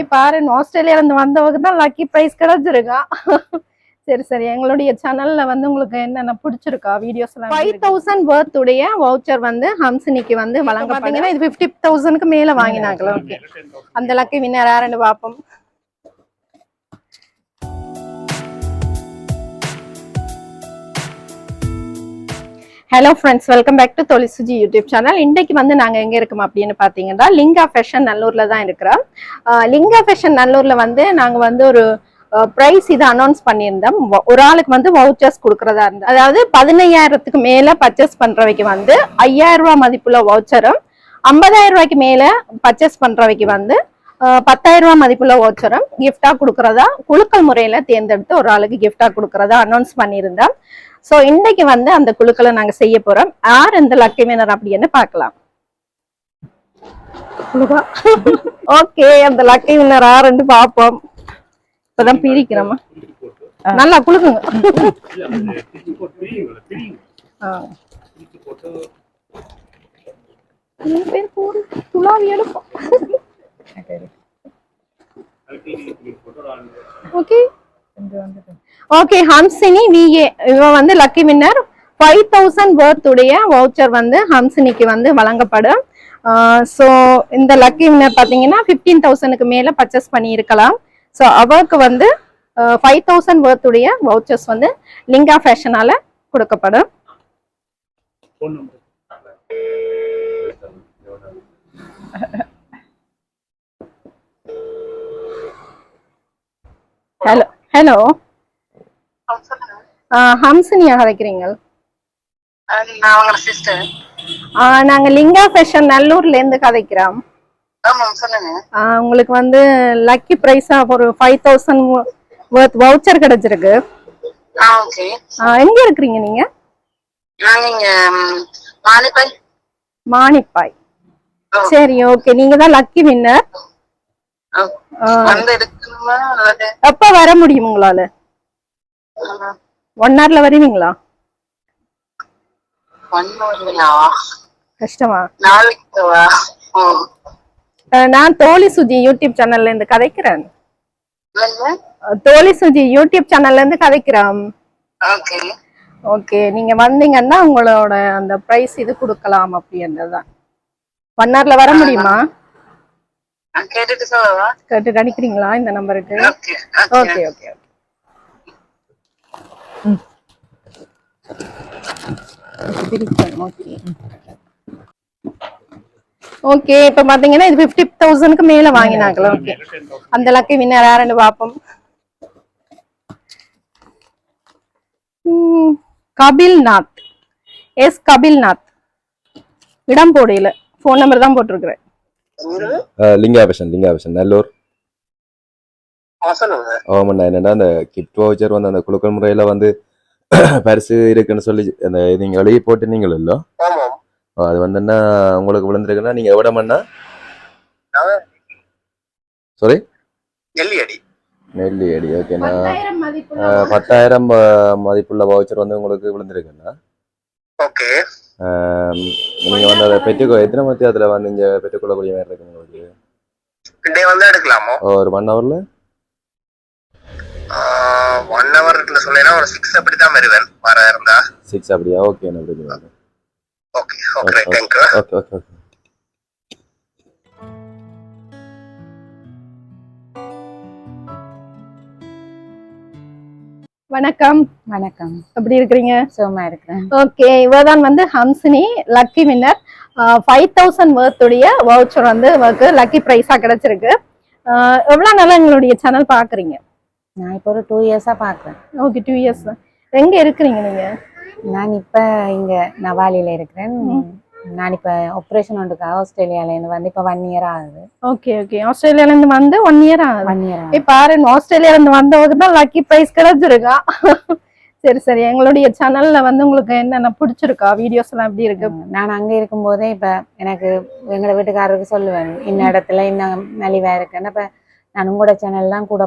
இப்ப பாரு ஆஸ்திரேலியால இருந்து வந்தவங்க தான் லக்கி பிரைஸ் கிடைச்சிருக்கா. சரி சரி எங்களுடைய சேனல்ல வந்து உங்களுக்கு என்னென்ன பிடிச்சிருக்கா? வீடியோஸ் எல்லாம் ஃபைவ் தௌசண்ட் வர்த் உடைய வவுச்சர் வந்து ஹம்சினிக்கு வந்து வழங்க பாத்தீங்கன்னா இது பிப்டி தௌசண்ட்க்கு மேல வாங்கினாங்களா? ஓகே. அந்த லக்கி வின்னர் யாருன்னு பாப்போம் hello friends welcome back to தொழில் சுஜி யூடியூப் சேனல் இன்றைக்கு வந்து நாங்கள் எங்கே இருக்கோம் அப்படின்னு பார்த்தீங்கன்னா லிங்கா ஃபேஷன் நல்லூரில் தான் இருக்கிறோம். லிங்கா ஃபேஷன் நல்லூரில் வந்து நாங்கள் வந்து ஒரு ப்ரைஸ் இது அனௌன்ஸ் பண்ணியிருந்தோம். ஒரு ஆளுக்கு வந்து வவுச்சர்ஸ் கொடுக்குறதா இருந்தது அதாவது பதினையாயிரத்துக்கு மேலே பர்ச்சேஸ் பண்ணுறவைக்கு வந்து ஐயாயிரம் ரூபா மதிப்புள்ள வவுச்சரும் ஐம்பதாயிரம் ரூபாய்க்கு மேலே பர்ச்சேஸ் பண்ணுறவைக்கு வந்து பத்தாயிரம் ரூபாய் மதிப்புள்ள வவுச்சரும் gift-ஆ கொடுக்குறதா? குலுக்கல் முறையில் தேர்ந்தெடுத்து ஒரு ஆளுக்கு gift-ஆ கொடுக்குறதா அனௌன்ஸ் பண்ணியிருந்தோம் சோ இன்னைக்கு வந்து அந்த குழுக்களை நாங்க செய்ய போறோம். யார் இந்த லக்கி வினர் அப்படின்னு பார்க்கலாம். ஓகே அந்த லக்கி வினர் யாருன்னு பார்ப்போம். இப்பதான் பிரிக்கிறோமா? நல்லா குழுக்குங்க. பேர் துளாவி எடுப்போம். ஓகே ஓகே ஹம்சினி விஏ இவ வந்து lucky winner five thousand worth உடைய வவுச்சர் வந்து ஹம்சினிக்கு வந்து வழங்கப்படும். ஸோ இந்த லக்கி வின்னர் பார்த்தீங்கன்னா ஃபிஃப்டீன் தௌசண்ட்க்கு மேலே பர்ச்சேஸ் பண்ணியிருக்கலாம். ஸோ அவருக்கு வந்து ஃபைவ் தௌசண்ட் வர்த் உடைய வவுச்சர்ஸ் வந்து லிங்கா ஃபேஷனால கொடுக்கப்படும். Hello hello. ஹம்சினியா சிஸ்டர் நாங்க லிங்கா ஃபேஷன் நல்லூர்ல இருந்து கதைக்கிறோம். உங்களுக்கு வந்து லக்கி ப்ரைஸா ஒரு ஃபைவ் தௌசண்ட் வர்த் வவுச்சர் கிடைச்சிருக்கு. எங்க இருக்கிறீங்க நீங்க? நாங்க இங்க ம், மாலைப்பாய் மானிப்பாய். ஓ. சரி ஓகே நீங்க தான் லக்கி வின்னர் எப்ப வர முடியும் உங்களால? ஒன் ஹவர்ல வருவீங்களா? கஷ்டமா. நான் தோழி சுஜி யூடியூப் சேனல்ல இருந்து கதைக்கிறேன். தோழி சுஜி யூடியூப் சேனல்ல இருந்து கதைக்கிறோம் ஓகே. நீங்க வந்தீங்கன்னா உங்களோட அந்த பிரைஸ் இது கொடுக்கலாம் அப்படின்றதுதான். ஒன் ஹவர்ல வர முடியுமா? கேட்டுட்டு சொல்லவா? அடிக்கிறீங்களா இந்த நம்பருக்கு? Okay okay. ஓகே இப்ப பாத்தீங்கன்னா இது பிப்டி தௌசண்ட்க்கு மேல வாங்கினாங்களா ஓகே. அந்த லக்கி வின்னர் யாருன்னு பாப்போம். கபில்நாத். எஸ் கபில்நாத். இடம் போடையில ஃபோன் நம்பர் தான் போட்டிருக்கிறேன். லிங்காபிஷன் லிங்காபிஷன் நல்லூர். ஆமாண்ணா என்னன்னா அந்த கிஃப்ட் வவுச்சர் வந்து அந்த குழுக்கள் முறையில வந்து பரிசு இருக்குன்னு சொல்லி அந்த நீங்க எழுதி போட்டு நீங்கள் இல்லோ அது வந்து என்ன உங்களுக்கு விழுந்திருக்குன்னா நீங்க எவ்வளோ மண்ணா சாரி ஜல்லி அடி. நெல்லி அடி ஓகேண்ணா பத்தாயிரம் மதிப்புள்ள வவுச்சர் வந்து உங்களுக்கு விழுந்திருக்குண்ணா ஓகே நீங்க வந்து அதை பெற்றுக்கோ. எத்தனை மணி அதுல வந்து இங்க பெற்றுக்கொள்ளக்கூடிய மாதிரி இருக்கு உங்களுக்கு? டே வந்து எடுக்கலாமோ? ஒரு ஒன் ஹவர்ல ஒன் ஹவர்ல சொல்லேன்னா ஒரு சிக்ஸ் அப்படி தான் வருவேன். வர இருந்தா. சிக்ஸ் அப்படியா? Okay okay okay okay okay வணக்கம். வணக்கம். எப்படி இருக்கிறீங்க? சுகமா இருக்கிறேன். ஓகே இவதான் வந்து Hamsini lucky winner five thousand வர்த்துடைய voucher வந்து இவருக்கு லக்கி ப்ரைஸா கிடைச்சிருக்கு. ஆஹ் எவ்வளவு நாளா எங்களுடைய சேனல் பாக்குறீங்க நான் இப்போ ஒரு டூ இயர்ஸா பாக்குறேன் ஓகே டூ இயர்ஸ் எங்க இருக்கிறீங்க நீங்க? நான் இப்ப இங்க நவாலியில இருக்கிறேன். நான் இப்ப ஆப்ரேஷன் ஒன்றுக்கு ஆஸ்திரேலியால இருந்து வந்து இப்ப ஒன் இயர் ஆகுது. ஓகே ஓகே ஆஸ்திரேலியால இருந்து வந்து ஒன் இயர் ஆகுது. ஒன் இயர் இப்ப பாரு ஆஸ்திரேலியால இருந்து வந்தவங்க தான் லக்கி ப்ரைஸ் கிடைச்சிருக்கா? சரி சரி. எங்களுடைய சேனல்ல வந்து உங்களுக்கு என்னென்ன பிடிச்சிருக்கா? வீடியோஸ் எல்லாம் எப்படி இருக்கு? நான் அங்க இருக்கும்போதே இப்ப எனக்கு எங்க வீட்டுக்காரருக்கு சொல்லுவேன் இந்த இடத்துல இந்த மலிவா இருக்குன்னு. அப்ப நான் உங்களோட சேனல் தான் கூட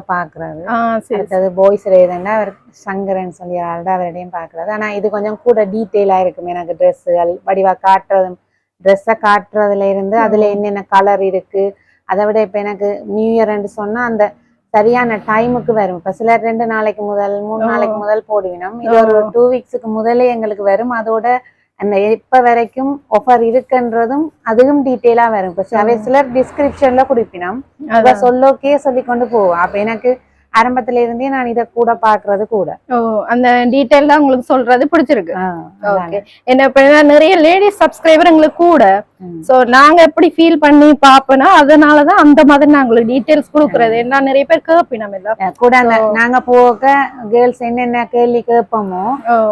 சரி அடுத்தது பாய்ஸ் ரேதன்னா அவர் சங்கரன் சொல்லி ஆள்தான் அவருடையும் பார்க்கறது. ஆனா இது கொஞ்சம் கூட டீட்டெயிலா இருக்கும். எனக்கு ட்ரெஸ்ஸுகள் வடிவா காட்டுறது ட்ரெஸ்ஸை காட்டுறதுல இருந்து அதுல என்னென்ன கலர் இருக்கு அதை விட இப்ப எனக்கு நியூ இயர்ன்னு சொன்னா அந்த சரியான டைமுக்கு வரும். இப்ப சிலர் ரெண்டு நாளைக்கு முதல் மூணு. நாளைக்கு முதல் போடுவினோம். இது ஒரு. டூ வீக்ஸுக்கு முதலே எங்களுக்கு வரும். அதோட அந்த இப்ப வரைக்கும் ஆஃபர் இருக்குன்றதும் அதுவும் டீட்டெயிலா வரும். இப்ப சில சிலர் டிஸ்கிரிப்ஷன்ல குடிப்பினோம். இப்ப. சொல்லோக்கே சொல்லி கொண்டு போவோம். அப்ப எனக்கு ஆரம்பத்துல இருந்தே நான் இதை கூட பாக்குறது கூட. ஓ அந்த டீடைல் தான் உங்களுக்கு சொல்றது பிடிச்சிருக்கு. ஓகே என்ன நிறைய லேடிஸ் சப்ஸ்கிரைபர் எங்களுக்கு கூட. சோ நாங்க எப்படி ஃபீல் பண்ணி பாப்போம்னா அதனாலதான் அந்த மாதிரி நான் உங்களுக்கு டீடைல்ஸ் கொடுக்கறது. என்ன நிறைய பேர் கேப்பினம் இல்ல கூட நாங்க போக கேர்ள்ஸ் என்னென்ன கேள்வி கேட்போமோ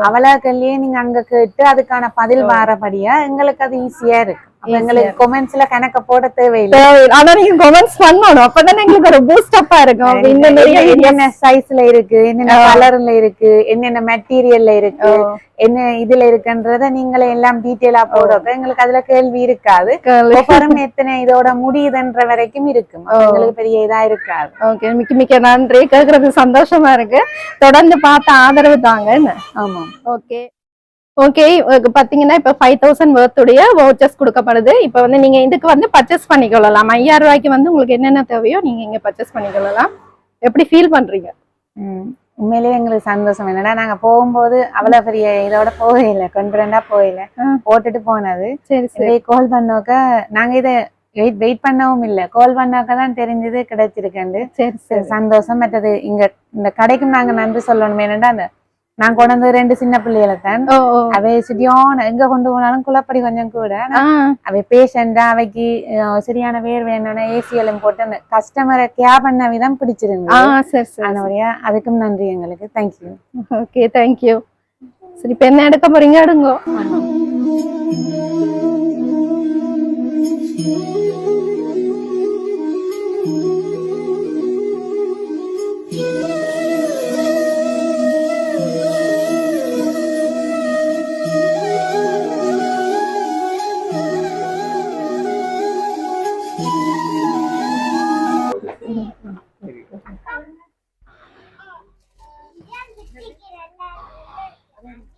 அவளா கேள்வியே நீங்க அங்க கேட்டு அதுக்கான பதில் வாரபடியா எங்களுக்கு அது ஈஸியா இருக்கு. எங்களுக்கு கொமெண்ட்ஸ்ல கணக்க போட தேவையில்லை. ஆனா நீங்க கமெண்ட்ஸ் பண்ணணும். அப்பதான் எங்களுக்கு ஒரு பூஸ்ட் அப்பா இருக்கும். என்னென்ன சைஸ்ல இருக்கு என்னென்ன கலர்ல இருக்கு என்னென்ன மெட்டீரியல்ல இருக்கு என்ன இதுல இருக்குன்றத நீங்களே எல்லாம் டீட்டெயிலா போடுறப்ப எங்களுக்கு அதுல கேள்வி இருக்காது. ஒவ்வொரும் எத்தனை இதோட முடியுதுன்ற வரைக்கும் இருக்கும். எங்களுக்கு பெரிய இதா இருக்காது. ஓகே மிக்க மிக்க நன்றி. கேக்குறது சந்தோஷமா இருக்கு. தொடர்ந்து பார்த்து ஆதரவு தாங்க. ஆமா ஓகே ஓகே பாத்தீங்கன்னா இப்ப ஃபைவ் தௌசண்ட் வர்த்துடைய வவுச்சர்ஸ் கொடுக்கப்படுது. இப்ப வந்து நீங்க இதுக்கு வந்து பர்ச்சேஸ் பண்ணிக்கொள்ளலாம். ஐயாயிரம் ரூபாய்க்கு வந்து உங்களுக்கு என்னென்ன தேவையோ நீங்க இங்க பர்ச்சேஸ் பண்ணிக்கொள்ளலாம். எப்படி ஃபீல் பண்றீங்க. உண்மையிலேயே எங்களுக்கு சந்தோஷம். என்னன்னா நாங்க போகும்போது அவ்வளவு பெரிய இதோட போகல கான்பிடண்டா போகல. போட்டுட்டு போனது. சரி சரி. கால் பண்ணோக்க நாங்க இதை வெயிட் வெயிட் பண்ணவும் இல்ல. கால் பண்ணாக்க தான் தெரிஞ்சது கிடைச்சிருக்கேன் சரி சரி. சந்தோஷம். மற்றது இங்க இந்த கடைக்கும் நாங்க நன்றி சொல்லணும். என்னன்னா அந்த நான் கொண்டு வந்த ரெண்டு சின்ன பிள்ளைகளை தான். அவை சரியான எங்க கொண்டு போனாலும் குழப்படி கொஞ்சம் கூட. அவை பேஷண்டா அவைக்கு சரியான வேர் வேணும்னா ஏசிஎலும் போட்டு அந்த கஸ்டமரை கேர் பண்ண விதம் சரி அதனுடைய அதுக்கும் நன்றி எங்களுக்கு. தேங்க்யூ ஓகே தேங்க்யூ சரி இப்ப என்ன எடுக்க போறீங்க? எடுங்கோ. Welcome.